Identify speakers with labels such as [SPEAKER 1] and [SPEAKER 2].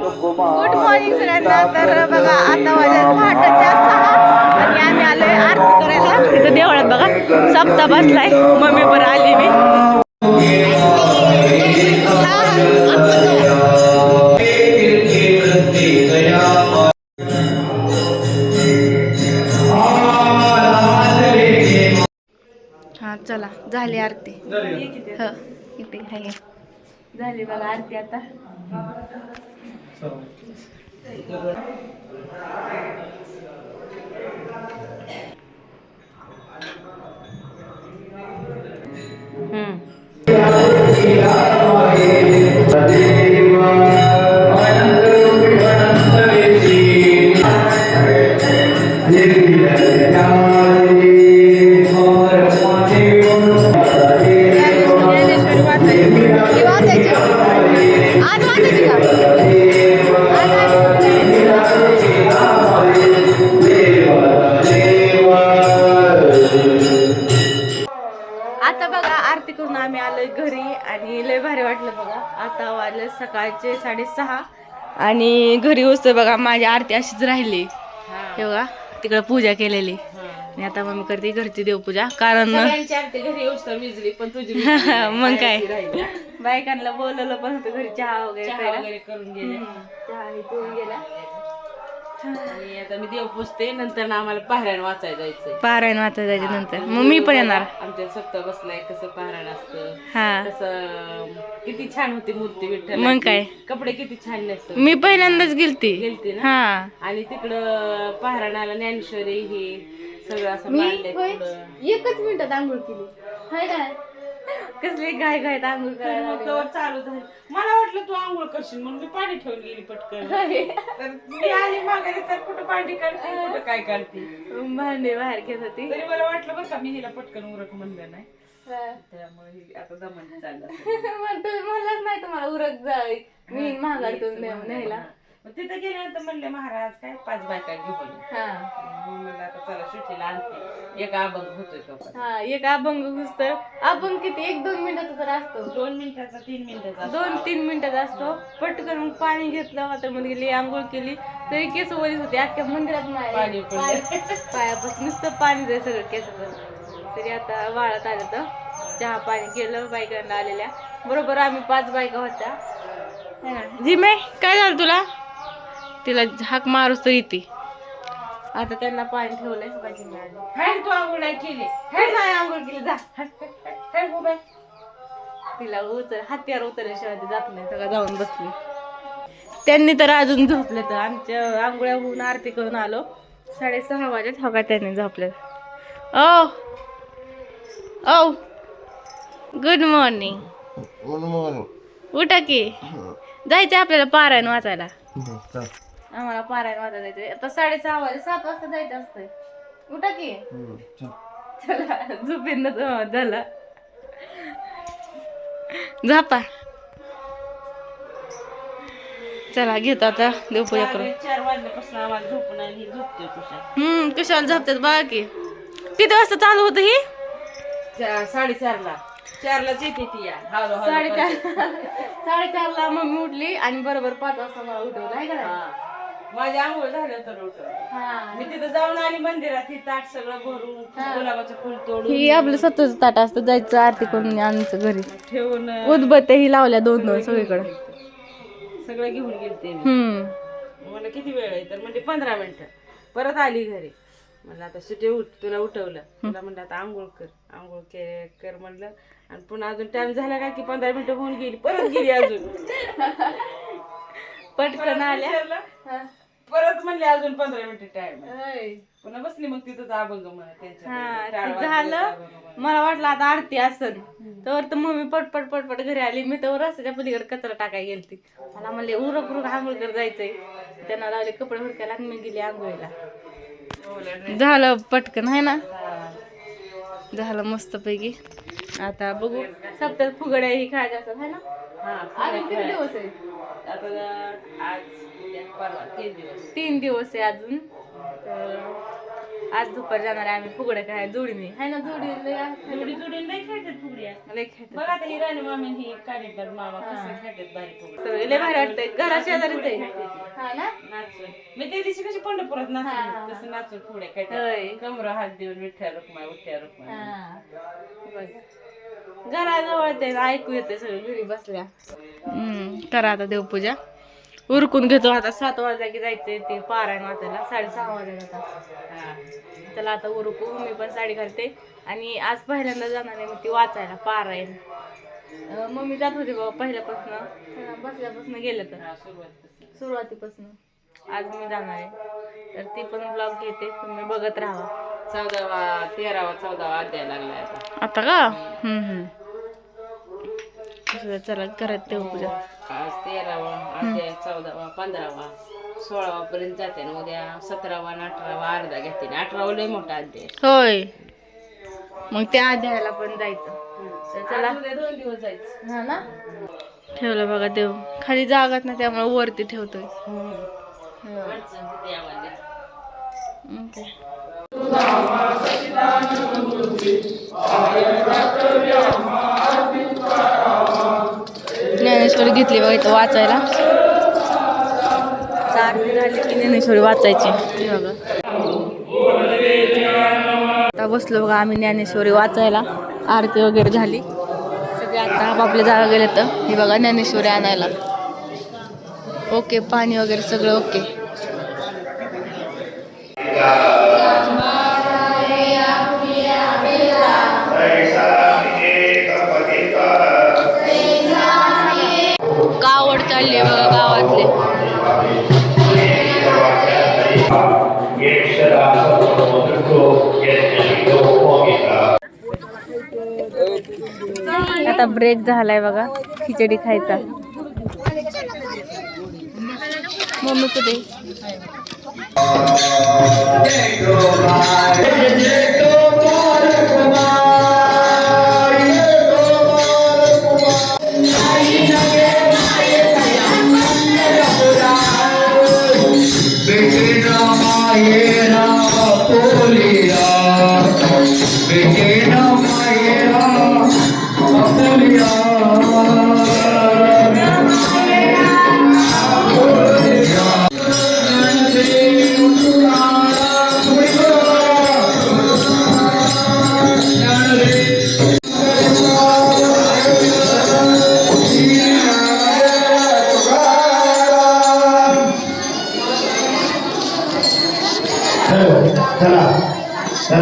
[SPEAKER 1] Good morning सगळ्यांना. तर बघा आता वाजत पहाटेच्या सहा. आणि आम्ही आलोय आरती करायला. तिथं देवळात बघा. सप्ता बसलाय. मम्मी बरं आली मी हा, चला. झाली आरती. ह. आहे झाली बघा आरती आता. हम्म आता बघा आरती करून आम्ही आलोय घरी आणि लय भारी वाटलं बघा. आता वाजले सकाळचे साडेसहा आणि घरी होतं बघा माझी आरती अशीच राहिली. हे बघा तिकडं पूजा केलेली. आणि आता मम्मी करते घरची देवपूजा कारण
[SPEAKER 2] घरी पण तुझी
[SPEAKER 1] मग काय? बायकांना बोलवलं पण होतं घरी चहा वगैरे
[SPEAKER 2] करून गेले.
[SPEAKER 1] चहा पिऊन गेला
[SPEAKER 2] आणि आता मी देव पुजते नंतर ना आम्हाला पाहऱ्यान वाचायला जायचंय.
[SPEAKER 1] पारायण वाचा नंतर. मग मी पण येणार.
[SPEAKER 2] आमच्या सप्ता बसलाय कसं पाहरायण असतं.
[SPEAKER 1] हा.
[SPEAKER 2] कसं किती छान होती मूर्ती विठ्ठल
[SPEAKER 1] मग काय?
[SPEAKER 2] कपडे किती छान नेसत
[SPEAKER 1] मी पहिल्यांदाच गेलती.
[SPEAKER 2] गेलती ना?
[SPEAKER 1] हा.
[SPEAKER 2] आणि तिकडं पाहराणाला ज्ञानेश्वरी हे सगळं असं मांडलंय पुढं.
[SPEAKER 1] एकच मिनिटात आंघोळ केली. हाय काय? कसली गाय गाय आंघोळ करायला
[SPEAKER 2] चालू झाली. आंघोळ करशील म्हणून मी पाणी ठेवून गेली पटकन. तर मी आली माघारी तर कुठं पाणी काढते कुठं काय काढते
[SPEAKER 1] भांडे बाहेर घेत होती.
[SPEAKER 2] तरी मला वाटलं बरं का मी हिला पटकन उरक म्हणलं नाही. त्यामुळे ही आता जमन चाललं.
[SPEAKER 1] मग तुम्ही म्हणलंच नाही तुम्हाला उरक जाय मी महागातून न्यायला.
[SPEAKER 2] मग तिथं गेल्यानंतर म्हणले महाराज काय पाच बायका घेऊन ये.
[SPEAKER 1] हा.
[SPEAKER 2] मग म्हणलं आता चला सुट्टीला आणते. एक अभंग होतोय तो
[SPEAKER 1] हा एक अभंग घुसतर अभंग किती? एक दोन मिनिटाचा तर असतो.
[SPEAKER 2] दोन मिनिटाचा तीन मिनिटाचा
[SPEAKER 1] दोन तीन मिनिटाचा असतो. पटकन मग पाणी घेतलं आता मध्ये गेली आंघोळ केली तरी केस वरीच होते. अख्ख्या मंदिरात नाही.
[SPEAKER 2] पाणी पडलं.
[SPEAKER 1] पाय- पायापासून नुसतं पाणी जाय सगळं केसाचं. तरी आता वाळत आलं तर चहा पाणी केलं बायकांना आलेल्या. बरोबर आम्ही पाच बायका होत्या. है. ना? जिमे काय झालं तुला? तिला हाक मारूस तर येते. आता त्यांना पाणी ठेवलंय मिळाली
[SPEAKER 2] हॅड तू आंघोळ नाही केली.
[SPEAKER 1] हे नाही आंघोळ केली. जा. तिला उतर हात्यावर उतरल्याशिवाय जात नाही सगळं जाऊन बसली. त्यांनी तर अजून झोपले तर आमच्या आंघोळ्या होऊन आरती करून आलो. साडेसहा वाजत हवा त्यांनी झोपले. ओ ओ गुड मॉर्निंग
[SPEAKER 3] गुड मॉर्निंग
[SPEAKER 1] उठा की. जायचं आपल्याला पारायण वाचायला. आम्हाला पारायण वाचायला जायचं आता साडेसहा वाजे सात वाजता जायचं असतंय. उठा की. चला. झोपेन झालं. झापा. चला घेतो आता. देवपूजा करू
[SPEAKER 2] चार वाजल्यापासून आम्हाला झोपून आली ही झोपते
[SPEAKER 1] हम्म कशाला झोपतात बघा की? किती वाजता चालू होतं ही?
[SPEAKER 2] साडेचारला. चारलाच येते ती या हळू हळू
[SPEAKER 1] साडेचार साडेचारला मम्मी उठली आणि बरोबर पाच वाजता मला उठवलं आहे का नाही?
[SPEAKER 2] हा. माझी आंघोळ झालं तर उठव
[SPEAKER 1] हा.
[SPEAKER 2] मी तिथं जाऊन आली मंदिरात ही ताट सगळं भरून गुलाबाचं फुल तोडून.
[SPEAKER 1] ही आपलं स्वतःच ताट असतं जायचं आरती करून आणायचं घरी.
[SPEAKER 2] ठेवून
[SPEAKER 1] उदबत्त्या ही लावल्या दोन दोन सगळीकडे.
[SPEAKER 2] सगळं घेऊन गेलते मी.
[SPEAKER 1] हम्म.
[SPEAKER 2] मला किती वेळ आहे? तर म्हणजे पंधरा मिनिटं. परत आली घरी. म्हणलं आता सुटे उठ तुला उठवलं. तुला म्हणलं आता आंघोळ कर. आंघोळ के कर म्हणलं. आणि पुन्हा अजून टाइम झाला काय की पंधरा मिनिटं होऊन गेली. परत गेली अजून.
[SPEAKER 1] पटकन आल्या.
[SPEAKER 2] परत म्हणले अजून पंधरा मिनिटं टाइम. पुन्हा बसली मग तिथंच अभंग म्हणत
[SPEAKER 1] हा, ते झालं. मला वाटलं आता आरती असन. तर तर मम्मी पटपट पटपट घरी आली. मी तर रस्त्याच्या पलीकडे कचरा टाकाय गेलती. मला म्हणले उरक उरक आंघोळ जायचंय. त्यांना लावले कपडे हुडकायला आणि मी गेली आंघोळीला. झालं पटकन आहे ना. झालं मस्त पैकी आता बघू. सप्ताह फुगड्या ही खायच्या असतात है ना?
[SPEAKER 2] हा,
[SPEAKER 1] अजून किती दिवस आहे?
[SPEAKER 2] आता आज तीन दिवस.
[SPEAKER 1] आहे अजून. तर आज दुपारी जाणार आहे आम्ही फुगड्या काय जोडीने हाय ना जोडी? लय
[SPEAKER 2] खेळतात
[SPEAKER 1] लय भारी वाटतंय. घरा शेजारीच आहे. हा ना?
[SPEAKER 2] मी त्या दिवशी कशी पंढरपुरात नाचून तसं नाचून फुगड्या खेळतात.
[SPEAKER 1] होय.
[SPEAKER 2] कमर हात देऊन विठ्ठल रुक्माय
[SPEAKER 1] हा. बघ. घराजवळ ते ऐकू येते सगळं घरी बसल्या. करा आता देवपूजा. उरकून घेतो. आता सात वाजता की जायचंय ते पारायण वाचायला साडेसहा वाजता आता. त्याला आता उरकू. मी पण साडी घालते. आणि आज पहिल्यांदा जाणार आहे मी ती वाचायला पारायण. मम्मी जात होती बाबा पहिल्यापासून. बसल्यापासून गेलं तर. सुरुवातीपासून. आज मी जाणार आहे. तर ती पण ब्लॉग घेते. तुम्ही बघत राहा.
[SPEAKER 2] चौदावा तेरावा चौदावा अध्याय लागलाय आता.
[SPEAKER 1] आता का? चला करत देवपूजा
[SPEAKER 2] आज तेरावा अध्याय चौदावा पंधरावा सोळावा पर्यंत जाते ना उद्या सतरावा आणि अठरावा अर्धा घेते ना. अठरावा लय मोठा अध्याय.
[SPEAKER 1] होय. मग त्या अध्यायाला पण जायचं. तर चला.
[SPEAKER 2] उद्या दोन दिवस जायचं.
[SPEAKER 1] हा ना? ठेवलं बघा देव. खाली जागात ना त्यामुळे वरती ठेवतोय.
[SPEAKER 2] अडचण होते आम्हाला
[SPEAKER 1] ओके. ज्ञानेश्वरी घेतली बघा इथं वाचायला. झाली की ज्ञानेश्वरी वाचायची. बघा आता बसलो बघा आम्ही ज्ञानेश्वरी वाचायला. आरती वगैरे झाली. सगळे आता आपापल्या जागा गेले तर. हे बघा ज्ञानेश्वरी आणायला. ओके पाणी वगैरे सगळं ओके. कावड चालली आहे बघा गावातले. आता ब्रेक झालाय बघा खिचडी खायचा. मम्मी कुठे